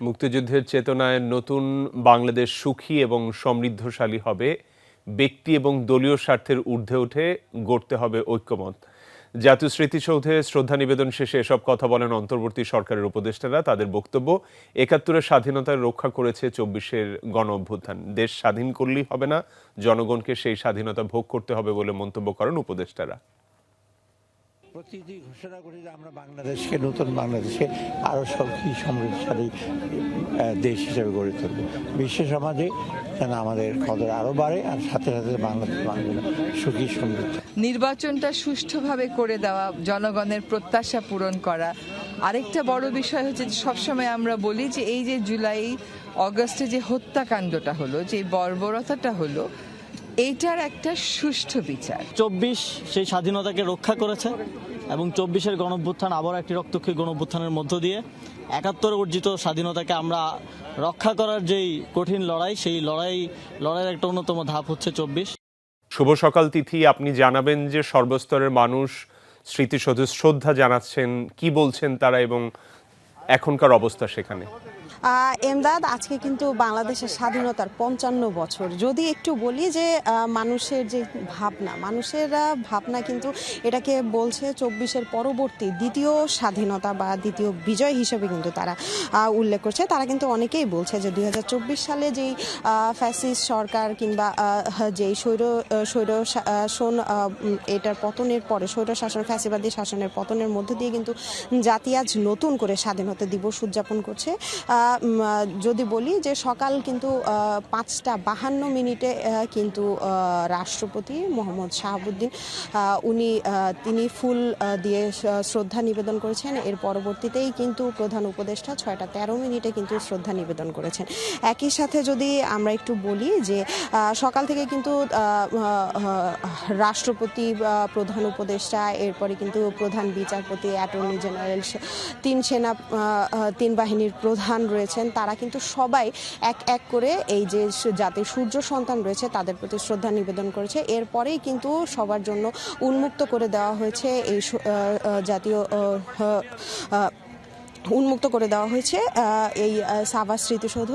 মুক্তিযুদ্ধের চেতনায় নতুন বাংলাদেশ সুখী এবং সমৃদ্ধশালী হবে, ব্যক্তি এবং দলীয় স্বার্থের ঊর্ধ্বে উঠে গড়তে হবে ঐক্যমত। জাতীয় স্মৃতিসৌধে শ্রদ্ধা নিবেদন শেষে এসব কথা বলেন অন্তর্বর্তী সরকারের উপদেষ্টারা। তাদের বক্তব্য, একাত্তরের স্বাধীনতা রক্ষা করেছে চব্বিশের গণ অভ্যুত্থান। দেশ স্বাধীন করলেই হবে না, জনগণকে সেই স্বাধীনতা ভোগ করতে হবে বলে মন্তব্য করেন উপদেষ্টারা। প্রতিটি ঘোষণা করি যে আমরা বাংলাদেশকে নতুন বাংলাদেশকে আরও সখী সমৃদ্ধশালী দেশ হিসেবে গড়ে তুলব। বিশ্ব সমাজে যেন আমাদের কদর আরও বাড়ে আর সাথে সাথে বাংলাদেশ বাংলা সুখী, সমৃদ্ধ। নির্বাচনটা সুষ্ঠুভাবে করে দেওয়া, জনগণের প্রত্যাশা পূরণ করা। আরেকটা বড় বিষয় হচ্ছে যে সবসময় আমরা বলি যে এই যে জুলাই, অগস্টে যে হত্যাকাণ্ডটা হলো, যে বর্বরতাটা হলো এইটার একটা সুষ্ঠু বিচার। চব্বিশ সেই স্বাধীনতাকে রক্ষা করেছে এবং চব্বিশের গণভ্যুত্থান আবার একটি রক্তক্ষয়ী গণভ্যুত্থানের মধ্য দিয়ে একাত্তর অর্জিত স্বাধীনতাকে আমরা রক্ষা করার যেই কঠিন লড়াই সেই লড়াই লড়াইয়ের একটা অন্যতম ধাপ হচ্ছে চব্বিশ। শুভ সকাল তিথি। আপনি জানাবেন যে সর্বস্তরের মানুষ স্মৃতিসৌধে শ্রদ্ধা জানাচ্ছেন কি বলছেন তারা এবং এখনকার অবস্থা সেখানে? এমদাদ, আজকে কিন্তু বাংলাদেশের স্বাধীনতার পঞ্চান্ন বছর। যদি একটু বলি যে মানুষের যে ভাবনা, মানুষের ভাবনা কিন্তু এটাকে বলছে চব্বিশের পরবর্তী দ্বিতীয় স্বাধীনতা বা দ্বিতীয় বিজয় হিসেবে কিন্তু তারা উল্লেখ করছে। তারা কিন্তু অনেকেই বলছে যে দু হাজার চব্বিশ সালে যেই ফ্যাসিস্ট সরকার কিংবা যেই স্বৈর স্বৈর শাসন এটার পতনের পরে, স্বৈর শাসন, ফ্যাসিবাদী শাসনের পতনের মধ্য দিয়ে কিন্তু জাতি আজ নতুন করে স্বাধীনতা দিবস উদযাপন করছে। যদি বলি যে সকাল কিন্তু পাঁচটা বাহান্ন মিনিটে কিন্তু রাষ্ট্রপতি মোহাম্মদ শাহাবুদ্দিন উনি তিনি ফুল দিয়ে শ্রদ্ধা নিবেদন করেছেন। এর পরবর্তীতেই কিন্তু প্রধান উপদেষ্টা ছয়টা তেরো মিনিটে কিন্তু শ্রদ্ধা নিবেদন করেছেন। একই সাথে যদি আমরা একটু বলি যে সকাল থেকে কিন্তু রাষ্ট্রপতি প্রধান উপদেষ্টা, এরপরে কিন্তু প্রধান বিচারপতি, অ্যাটর্নি জেনারেল, তিন সেনা তিন বাহিনীর প্রধান রয়েছেন, তারা কিন্তু সবাই এক এক করে এই যে জাতির সূর্য সন্তান রয়েছে তাদের প্রতি শ্রদ্ধা নিবেদন করেছে। এরপরেই কিন্তু সবার জন্য উন্মুক্ত করে দেওয়া হয়েছে এই জাতীয় উন্মুক্ত করে দেওয়া হয়েছে এই সাবা স্মৃতিসৌধ।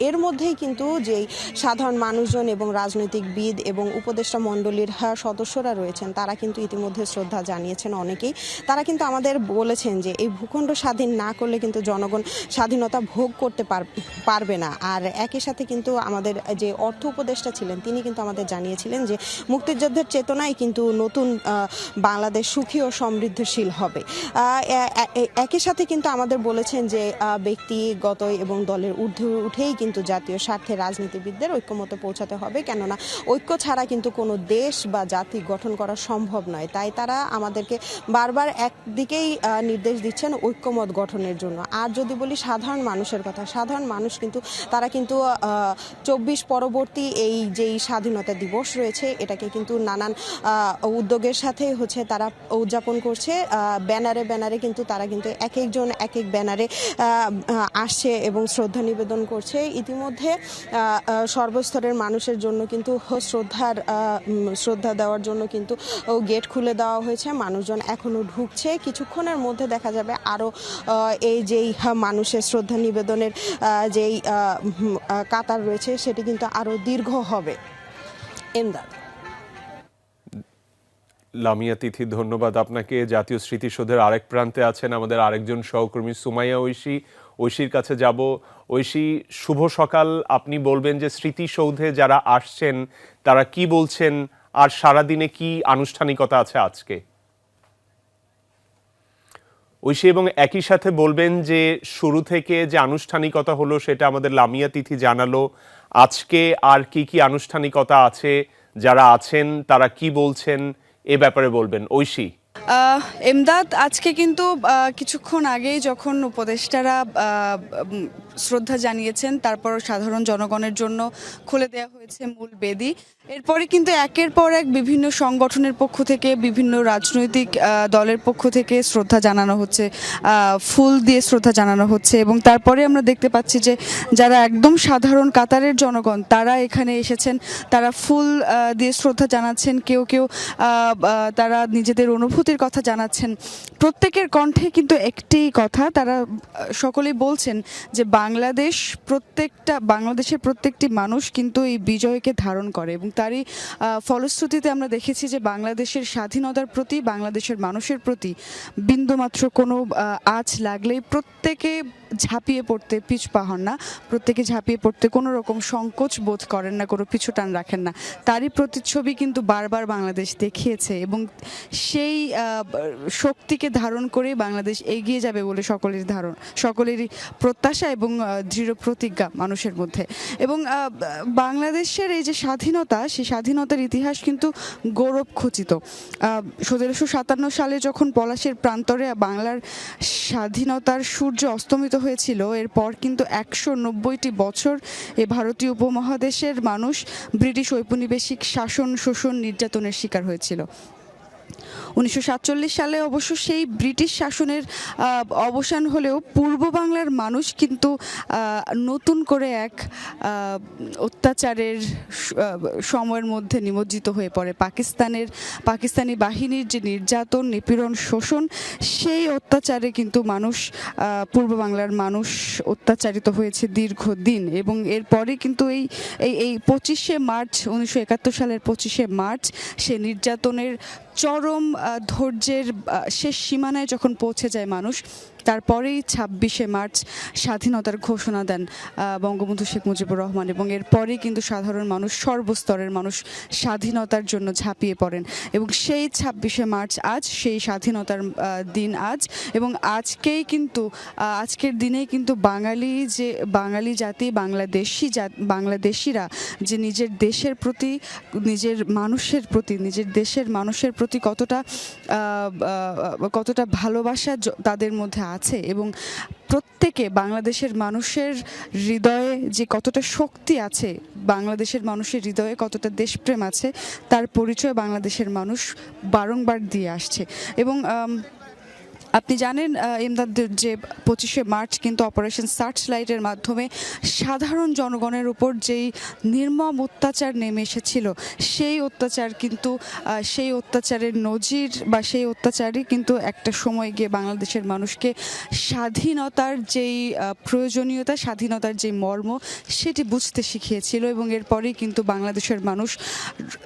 এর মধ্যেই কিন্তু যেই সাধারণ মানুষজন এবং রাজনৈতিকবিদ এবং উপদেষ্টা মণ্ডলীর সদস্যরা রয়েছেন, তারা কিন্তু ইতিমধ্যে শ্রদ্ধা জানিয়েছেন অনেকেই। তারা কিন্তু আমাদের বলেছেন যে এই ভূখণ্ড স্বাধীন না করলে কিন্তু জনগণ স্বাধীনতা ভোগ করতে পার- পারবে না। আর একই সাথে কিন্তু আমাদের যে অর্থ উপদেষ্টা ছিলেন, তিনি কিন্তু আমাদের জানিয়েছিলেন যে মুক্তিযুদ্ধের চেতনায় কিন্তু নতুন বাংলাদেশ সুখী ও সমৃদ্ধশীল হবে। একই সাথে কিন্তু আমাদের বলেছেন যে ব্যক্তিগত এবং দলের ঊর্ধ্বে উঠেই কিন্তু জাতীয় স্বার্থে রাজনীতিবিদদের ঐক্যমতে পৌঁছাতে হবে। কেননা ঐক্য ছাড়া কিন্তু কোনো দেশ বা জাতি গঠন করা সম্ভব নয়। তাই তারা আমাদেরকে বারবার একদিকেই নির্দেশ দিচ্ছেন ঐক্যমত গঠনের জন্য। আর যদি বলি সাধারণ মানুষের কথা, সাধারণ মানুষ কিন্তু, তারা কিন্তু চব্বিশ পরবর্তী এই যেই স্বাধীনতা দিবস রয়েছে, এটাকে কিন্তু নানান উদ্যোগের সাথে হচ্ছে তারা উদযাপন করছে। ব্যানারে ব্যানারে কিন্তু তারা কিন্তু এক একজন এক এক ব্যানারে আসছে এবং শ্রদ্ধা নিবেদন করছে। ইতিমধ্যে সর্বস্তরের মানুষের জন্য কিন্তু শ্রদ্ধার শ্রদ্ধা দেওয়ার জন্য কিন্তু গেট খুলে দেওয়া হয়েছে। মানুষজন এখনও ঢুকছে। কিছুক্ষণের মধ্যে দেখা যাবে আরও এই যেই মানুষের শ্রদ্ধা নিবেদনের যেই কাতার রয়েছে, সেটি কিন্তু আরও দীর্ঘ হবে। এমদাদ। লামিয়া তিথি, ধন্যবাদ আপনাকে। জাতীয় স্মৃতিসৌধের আরেক প্রান্তে আছেন আমাদের আরেকজন সহকর্মী সুমাইয়া ঐশী। ঐশীর কাছে যাব। ঐশী, শুভ সকাল। আপনি বলবেন যে স্মৃতিসৌধে যারা আসছেন, তারা কি বলছেন? আর সারাদিনে কি আনুষ্ঠানিকতা আছে আজকে? ঐশী এবং একই সাথে বলবেন যে শুরু থেকে যে আনুষ্ঠানিকতা হলো, সেটা আমাদের লামিয়া তিথি জানালো। আজকে আর কি কি আনুষ্ঠানিকতা আছে? যারা আছেন, তারা কি বলছেন? এ ব্যাপারে বলবেন। ঐশী। এমদাদ, আজকে কিন্তু কিছুক্ষণ আগেই যখন উপদেষ্টারা শ্রদ্ধা জানিয়েছেন তারপর সাধারণ জনগণের জন্য খুলে দেওয়া হয়েছে মূল বেদি। এরপরে কিন্তু একের পর এক বিভিন্ন সংগঠনের পক্ষ থেকে, বিভিন্ন রাজনৈতিক দলের পক্ষ থেকে শ্রদ্ধা জানানো হচ্ছে ফুল দিয়ে শ্রদ্ধা জানানো হচ্ছে এবং তারপরে আমরা দেখতে পাচ্ছি যে যারা একদম সাধারণ কাতারের জনগণ, তারা এখানে এসেছেন, তারা ফুল দিয়ে শ্রদ্ধা জানাচ্ছেন, কেউ কেউ তারা নিজেদের অনুভূতির কথা জানাচ্ছেন। প্রত্যেকের কণ্ঠে কিন্তু একটি কথা, তারা সকলেই বলছেন যে বাংলাদেশ প্রত্যেকটা, বাংলাদেশের প্রত্যেকটি মানুষ কিন্তু এই বিজয়কে ধারণ করে এবং তারই ফলশ্রুতিতে আমরা দেখেছি যে বাংলাদেশের স্বাধীনতার প্রতি, বাংলাদেশের মানুষের প্রতি বিন্দুমাত্র কোনো আজ লাগলেই প্রত্যেকে ঝাঁপিয়ে পড়তে পিছপা হন না। প্রত্যেকে ঝাঁপিয়ে পড়তে কোনো রকম সংকোচ বোধ করেন না, কোনো পিছু টান রাখেন না। তারই প্রতিচ্ছবি কিন্তু বারবার বাংলাদেশ দেখিয়েছে এবং সেই শক্তিকে ধারণ করে বাংলাদেশ এগিয়ে যাবে বলে সকলের ধারণ, সকলেরই প্রত্যাশা এবং দৃঢ় প্রতিজ্ঞা মানুষের মধ্যে। এবং বাংলাদেশের এই যে স্বাধীনতা, সেই স্বাধীনতার ইতিহাস কিন্তু গৌরব খচিত। সতেরোশো সাতান্ন সালে যখন পলাশের প্রান্তরে বাংলার স্বাধীনতার সূর্য অস্তমিত হয়েছিল। এরপর কিন্তু একশো নব্বইটি বছর এ ভারতীয় উপমহাদেশের মানুষ ব্রিটিশ ঔপনিবেশিক শাসন শোষণ নির্যাতনের শিকার হয়েছিল। উনিশশো সাতচল্লিশ সালে অবশ্য সেই ব্রিটিশ শাসনের অবসান হলেও পূর্ব বাংলার মানুষ কিন্তু নতুন করে এক অত্যাচারের সময়ের মধ্যে নিমজ্জিত হয়ে পড়ে। পাকিস্তানের, পাকিস্তানি বাহিনীর যে নির্যাতন, নিপীড়ন, শোষণ, সেই অত্যাচারে কিন্তু মানুষ পূর্ব বাংলার মানুষ অত্যাচারিত হয়েছে দীর্ঘদিন। এবং এরপরে কিন্তু এই এই এই পঁচিশে মার্চ, উনিশশো একাত্তর সালের পঁচিশে মার্চ সে নির্যাতনের চরম ধৈর্যের শেষ সীমানায় যখন পৌঁছে যায় মানুষ তারপরেই ছাব্বিশে মার্চ স্বাধীনতার ঘোষণা দেন বঙ্গবন্ধু শেখ মুজিবুর রহমান এবং এরপরেই কিন্তু সাধারণ মানুষ, সর্বস্তরের মানুষ স্বাধীনতার জন্য ঝাঁপিয়ে পড়েন এবং সেই ছাব্বিশে মার্চ আজ, সেই স্বাধীনতার দিন আজ এবং আজকেই কিন্তু আজকের দিনেই কিন্তু বাঙালি যে, বাঙালি জাতি, বাংলাদেশি বাংলাদেশিরা যে নিজের দেশের প্রতি, নিজের মানুষের প্রতি, নিজের দেশের মানুষের প্রতি কতটা কতটা ভালোবাসা তাদের মধ্যে আছে এবং প্রত্যেকে বাংলাদেশের মানুষের হৃদয়ে যে কতটা শক্তি আছে, বাংলাদেশের মানুষের হৃদয়ে কতটা দেশপ্রেম আছে, তার পরিচয় বাংলাদেশের মানুষ বারংবার দিয়ে আসছে। এবং আপনি জানেন আহ, ইমদাদ যে পঁচিশে মার্চ কিন্তু অপারেশন সার্চ লাইটের মাধ্যমে সাধারণ জনগণের উপর যেই নির্মম অত্যাচার নেমে এসেছিল সেই অত্যাচার কিন্তু সেই অত্যাচারের নজির বা সেই অত্যাচারই কিন্তু একটা সময় গিয়ে বাংলাদেশের মানুষকে স্বাধীনতার যেই প্রয়োজনীয়তা স্বাধীনতার যে মর্ম সেটি বুঝতে শিখিয়েছিল এবং এরপরেই কিন্তু বাংলাদেশের মানুষ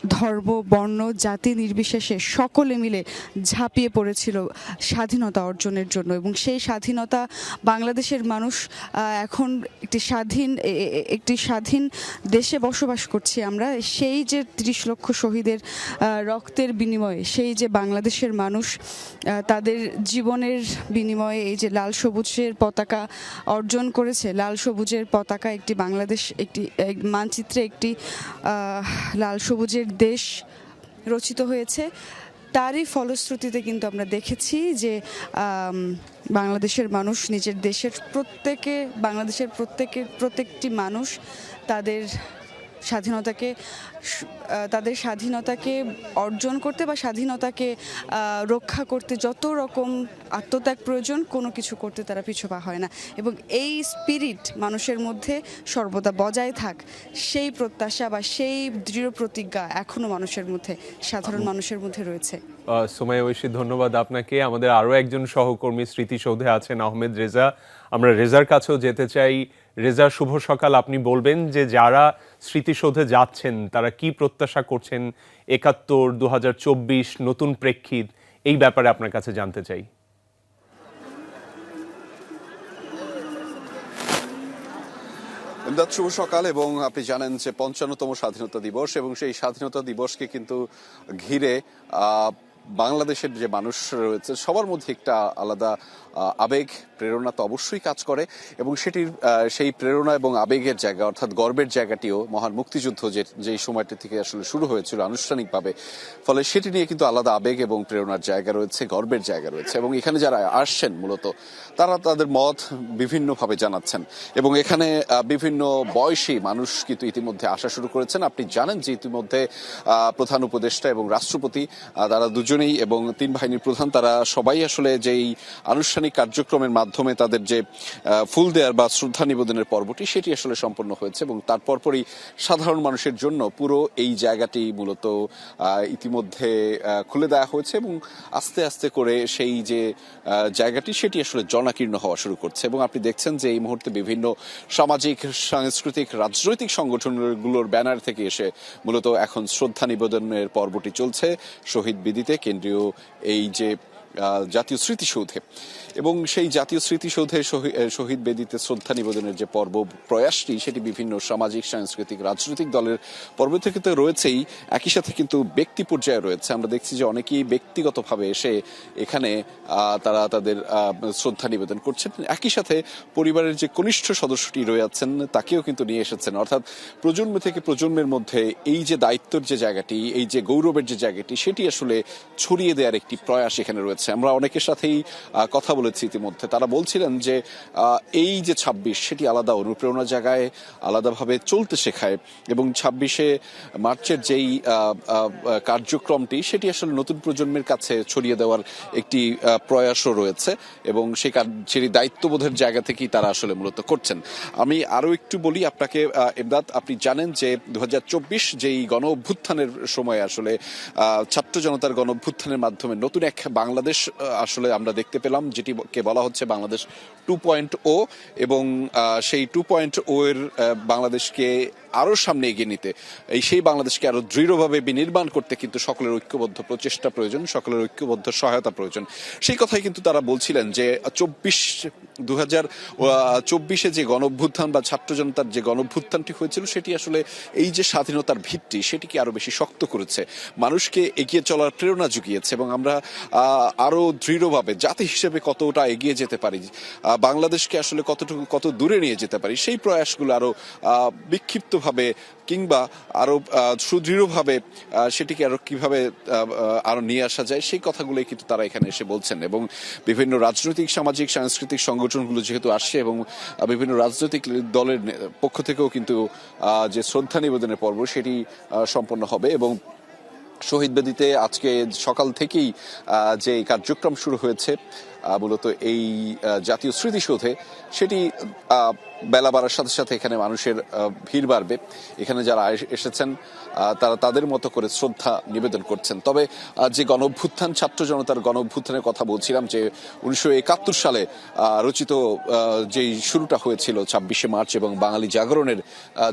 ধর্ম বর্ণ জাতি নির্বিশেষে সকলে মিলে ঝাঁপিয়ে পড়েছিল স্বাধীনতা অর্জনের জন্য এবং সেই স্বাধীনতা বাংলাদেশের মানুষ এখন একটি স্বাধীন একটি স্বাধীন দেশে বসবাস করছি আমরা, সেই যে ত্রিশ লক্ষ শহীদের রক্তের বিনিময়ে, সেই যে বাংলাদেশের মানুষ তাদের জীবনের বিনিময়ে এই যে লাল সবুজের পতাকা অর্জন করেছে, লাল সবুজের পতাকা একটি বাংলাদেশ, একটি মানচিত্রে একটি লাল সবুজের দেশ রচিত হয়েছে। তারই ফলশ্রুতিতে কিন্তু আমরা দেখেছি যে বাংলাদেশের মানুষ, নিজের দেশের প্রত্যেকে, বাংলাদেশের প্রত্যেকের প্রত্যেকটি মানুষ তাদের স্বাধীনতাকে তাদের স্বাধীনতাকে অর্জন করতে বা স্বাধীনতাকে রক্ষা করতে যত রকম আত্মত্যাগ প্রয়োজন কোনো কিছু করতে তারা পিছুপা হয় না। এবং এই স্পিরিট মানুষের মধ্যে সর্বদা বজায় থাক সেই প্রত্যাশা বা সেই দৃঢ় প্রতিজ্ঞা এখনও মানুষের মধ্যে সাধারণ মানুষের মধ্যে রয়েছে। আহ, সোমাইয়া ঐশী ধন্যবাদ আপনাকে। আমাদের আরও একজন সহকর্মী স্মৃতিসৌধে আছেন আহমেদ রেজা। আমরা রেজার কাছেও যেতে চাই। রেজা, শুভ সকাল। আপনি বলবেন যে যারা স্মৃতিসৌধে যাচ্ছেন, তারা কি প্রত্যাশা করছেন একাত্তর দু নতুন প্রেক্ষিত? এই ব্যাপারে আপনার কাছে জানতে চাই। ইমদাদ, শুভ সকাল এবং আপনি জানেন যে পঞ্চান্নতম স্বাধীনতা দিবস এবং সেই স্বাধীনতা দিবসকে কিন্তু ঘিরে বাংলাদেশের যে মানুষ রয়েছে, সবার মধ্যে একটা আলাদা আবেগ, প্রেরণা তো অবশ্যই কাজ করে এবং সেটির সেই প্রেরণা এবং আবেগের জায়গা অর্থাৎ গর্বের জায়গাটিও মহান মুক্তিযুদ্ধ যে যেই সময়টি থেকে আসলে শুরু হয়েছিল আনুষ্ঠানিকভাবে, ফলে সেটি নিয়ে কিন্তু আলাদা আবেগ এবং প্রেরণার জায়গা রয়েছে, গর্বের জায়গা রয়েছে এবং এখানে যারা আসছেন মূলত, তারা তাদের মত বিভিন্নভাবে জানাচ্ছেন এবং এখানে বিভিন্ন বয়সী মানুষ কিন্তু ইতিমধ্যে আসা শুরু করেছেন। আপনি জানেন যে ইতিমধ্যে প্রধান উপদেষ্টা এবং রাষ্ট্রপতি তারা দুজনই দুজনেই এবং তিন বাহিনীর প্রধান, তারা সবাই আসলে যেই আনুষ্ঠানিক কার্যক্রমের মাধ্যমে তাদের যে ফুল দেওয়ার বা শ্রদ্ধা নিবেদনের পর্বটি, সেটি আসলে সম্পন্ন হয়েছে এবং তার পরপরই সাধারণ মানুষের জন্য পুরো এই জায়গাটি মূলত ইতিমধ্যে খুলে দেওয়া হয়েছে এবং আস্তে আস্তে করে সেই যে জায়গাটি, সেটি আসলে জনাকীর্ণ হওয়া শুরু করছে এবং আপনি দেখছেন যে এই মুহূর্তে বিভিন্ন সামাজিক, সাংস্কৃতিক, রাজনৈতিক সংগঠনগুলোর ব্যানার থেকে এসে মূলত এখন শ্রদ্ধা নিবেদনের পর্বটি চলছে। শহীদ বিদিতে কেন্দ্রীয় এই যে আহ, জাতীয় স্মৃতিসৌধে। এবং সেই জাতীয় স্মৃতিসৌধে শহী- শহীদ বেদিতে শ্রদ্ধা নিবেদনের যে পর্ব প্রয়াসটি, সেটি বিভিন্ন সামাজিক, সাংস্কৃতিক, রাজনৈতিক দলের পর্ব থেকে তো রয়েছেই। একই সাথে কিন্তু ব্যক্তি পর্যায়ে রয়েছে। আমরা দেখছি যে অনেকেই ব্যক্তিগতভাবে এসে এখানে তারা তাদের শ্রদ্ধা নিবেদন করছেন। একই সাথে পরিবারের যে কনিষ্ঠ সদস্যটি রয়েছেন তাকেও কিন্তু নিয়ে এসেছেন। অর্থাৎ প্রজন্ম থেকে প্রজন্মের মধ্যে এই যে দায়িত্বের যে জায়গাটি, এই যে গৌরবের যে জায়গাটি, সেটি আসলে ছড়িয়ে দেওয়ার একটি প্রয়াস এখানে রয়েছে। আমরা অনেকের সাথেই কথা বলেছি ইতিমধ্যে। তারা বলছিলেন যে এই যে ছাব্বিশ, সেটি আলাদা অনুপ্রেরণা জায়গায় আলাদাভাবে চলতে শেখায়। এবং ছাব্বিশে মার্চের যেই কার্যক্রমটি, সেটি আসলে নতুন প্রজন্মের কাছে ছড়িয়ে দেওয়ার একটি প্রয়াসও রয়েছে। এবং সেই সেই দায়িত্ববোধের জায়গা থেকেই তারা আসলে মূলত করছেন। আমি আরও একটু বলি আপনাকে এমদাদ আপনি জানেন যে দু হাজার চব্বিশ যেই গণ অভ্যুত্থানের সময় আসলে ছাত্র জনতার গণ অভ্যুত্থানের মাধ্যমে নতুন এক বাংলাদেশ আহ, আসলে আমরা দেখতে পেলাম যেটি কে বলা হচ্ছে বাংলাদেশ টু পয়েন্ট ও এবং সেই টু পয়েন্ট ও এর বাংলাদেশকে আরও সামনে এগিয়ে নিতে এই সেই বাংলাদেশকে আরও দৃঢ়ভাবে বিনির্মাণ করতে কিন্তু সকলের ঐক্যবদ্ধ প্রচেষ্টা প্রয়োজন সকলের ঐক্যবদ্ধ সহায়তা প্রয়োজন। সেই কথাই কিন্তু তারা বলছিলেন যে চব্বিশ দু হাজার চব্বিশে যে গণভ্যুত্থান বা ছাত্র জনতার যে গণভ্যুত্থানটি হয়েছিল সেটি আসলে এই যে স্বাধীনতার ভিত্তি সেটিকে আরও বেশি শক্ত করেছে। মানুষকে এগিয়ে চলার প্রেরণা জুগিয়েছে এবং আমরা আহ, আরও দৃঢ়ভাবে জাতি হিসেবে কতটা এগিয়ে যেতে পারি বাংলাদেশকে আসলে কতটুকু কত দূরে নিয়ে যেতে পারি সেই প্রয়াসগুলো আরও বিক্ষিপ্তভাবে কিংবা আরও সুদৃঢ়ভাবে সেটিকে আরও কীভাবে আহ, আহ, আরও নিয়ে আসা যায় সেই কথাগুলোই কিন্তু তারা এখানে এসে বলছেন এবং বিভিন্ন রাজনৈতিক সামাজিক সাংস্কৃতিক সংগঠনগুলো যেহেতু আসছে এবং বিভিন্ন রাজনৈতিক দলের পক্ষ থেকেও কিন্তু যে শ্রদ্ধা নিবেদনের পর্ব সেটি সম্পন্ন হবে এবং শহীদ বেদিতে আজকে সকাল থেকেই যে কার্যক্রম শুরু হয়েছে মূলত এই জাতীয় স্মৃতিসৌধে সেটি বেলা বাড়ার সাথে সাথে এখানে মানুষের ভিড় বাড়বে। এখানে যারা এসেছেন তারা তাদের মতো করে শ্রদ্ধা নিবেদন করছেন। তবে যে গণ অভ্যুত্থান ছাত্র জনতার গণ অভ্যুত্থানের কথা বলছিলাম যে উনিশশো একাত্তর সালে রচিত যেই শুরুটা হয়েছিল ছাব্বিশে মার্চ এবং বাঙালি জাগরণের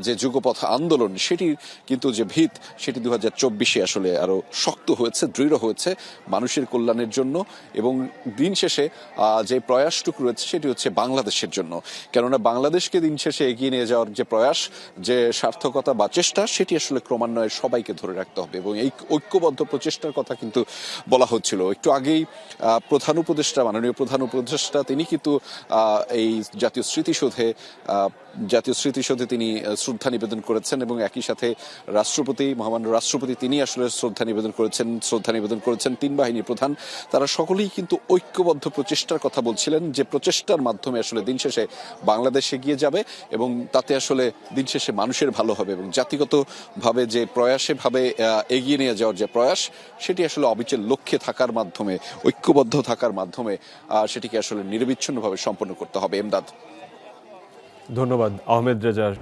যে যুগপথ আন্দোলন সেটির কিন্তু যে ভিত, সেটি দু হাজার চব্বিশে আসলে আরও শক্ত হয়েছে, দৃঢ় হয়েছে মানুষের কল্যাণের জন্য এবং দিন শেষে আহ, যে প্রয়াসটুকু রয়েছে সেটি হচ্ছে বাংলাদেশের জন্য। কেননা বাংলাদেশকে দিন শেষে এগিয়ে নিয়ে যাওয়ার যে প্রয়াস যে সার্থকতা বা চেষ্টা সেটি আসলে ক্রমান্বয়ে সবাইকে ধরে রাখতে হবে এবং এই ঐক্যবদ্ধ প্রচেষ্টার কথা কিন্তু বলা হচ্ছিল। একটু আগেই প্রধান উপদেষ্টা মাননীয় প্রধান উপদেষ্টা তিনি কিন্তু এই জাতীয় স্মৃতিসৌধে জাতীয় স্মৃতিসৌধে তিনি শ্রদ্ধা নিবেদন করেছেন এবং একই সাথে রাষ্ট্রপতি মহামান্য রাষ্ট্রপতি তিনি আসলে শ্রদ্ধা নিবেদন করেছেন শ্রদ্ধা নিবেদন করেছেন তিন বাহিনীর প্রধান। তারা সকলেই কিন্তু ঐক্যবদ্ধ প্রচেষ্টার কথা বলছিলেন, যে প্রচেষ্টার মাধ্যমে আসলে দিন শেষে বাংলাদেশ এগিয়ে যাবে এবং তাতে আসলে দিন শেষে মানুষের ভালো হবে এবং জাতিগতভাবে যে প্রয়াসে ভাবে এগিয়ে নিয়ে যাওয়ার যে প্রয়াস, সেটি আসলে অবিচল লক্ষ্যে থাকার মাধ্যমে, ঐক্যবদ্ধ থাকার মাধ্যমে সেটিকে আসলে নিরবিচ্ছিন্নভাবে সম্পন্ন করতে হবে। এমদাদ। ধন্যবাদ, আহমেদ রেজার।